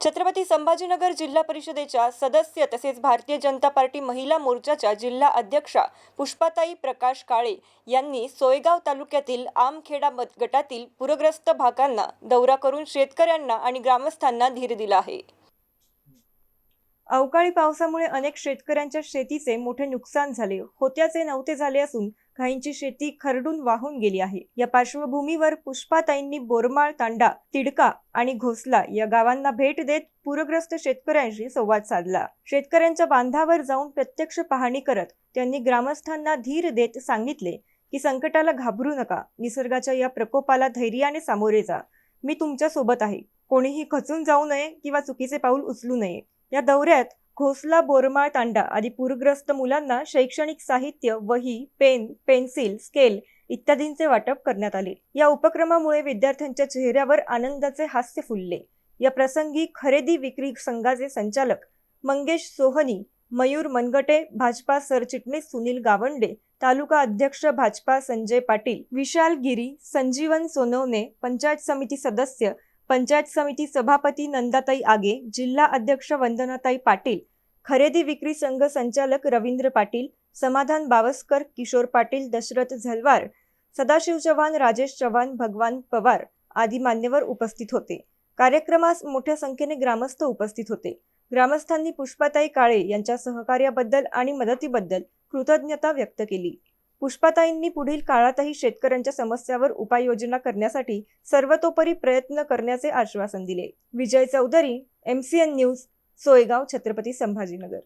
छत्रपती संभाजीनगर जिल्हा परिषदेच्या सदस्य तसेच भारतीय जनता पार्टी महिला मोर्चाच्या जिल्हा अध्यक्षा पुष्पाताई प्रकाश काळे यांनी सोयगाव तालुक्यातील आमखेडा मत गटातील पूरग्रस्त भागांना दौरा करून शेतकऱ्यांना आणि ग्रामस्थांना धीर दिला आहे. अवकाळी पावसामुळे अनेक शेतकऱ्यांच्या शेतीचे मोठे नुकसान झाले. होत्याचे नव्हते झाले असून काहींची शेती खरडून वाहून गेली आहे. या पार्श्वभूमीवर पुष्पाताईंनी बोरमाळ तांडा तिडका आणि घोसला या गावांना भेट देत पूरग्रस्त शेतकऱ्यांशी संवाद साधला. शेतकऱ्यांच्या बांधावर जाऊन प्रत्यक्ष पाहणी करत त्यांनी ग्रामस्थांना धीर देत सांगितले की संकटाला घाबरू नका. निसर्गाच्या या प्रकोपाला धैर्याने सामोरे जा. मी तुमच्यासोबत आहे. कोणीही खचून जाऊ नये किंवा चुकीचे पाऊल उचलू नये. या दौऱ्यात घोसला बोरमाळ तांडा आदी पूरग्रस्त मुलांना शैक्षणिक साहित्य वही पेन पेन्सिल स्केल इत्यादींचे वाटप करण्यात आले. या उपक्रमामुळे विद्यार्थ्यांच्या चेहऱ्यावर आनंदाचे हास्य फुलले. या प्रसंगी खरेदी विक्री संघाचे संचालक मंगेश सोहनी मयूर मनगटे भाजपा सरचिटणीस सुनील गावंडे तालुका अध्यक्ष भाजपा संजय पाटील विशाल गिरी संजीवन सोनवणे पंचायत समिती सदस्य पंचायत समिती सभापती नंदाताई आगे जिल्हा अध्यक्ष वंदनाताई पाटील खरेदी विक्री संघ संचालक रवींद्र पाटील समाधान बावस्कर किशोर पाटील दशरथ झलवार सदाशिव चव्हाण राजेश चव्हाण भगवान पवार आदी मान्यवर उपस्थित होते. कार्यक्रमास मोठ्या संख्येने ग्रामस्थ उपस्थित होते. ग्रामस्थांनी पुष्पाताई काळे यांच्या सहकार्याबद्दल आणि मदतीबद्दल कृतज्ञता व्यक्त केली. पुष्पाताईंनी पुढील काळातही शेतकऱ्यांच्या समस्यावर उपाययोजना करण्यासाठी सर्वतोपरी प्रयत्न करण्याचे आश्वासन दिले. Vijay Chaudhari MCN news Soygaon Chhatrapati Sambhajinagar.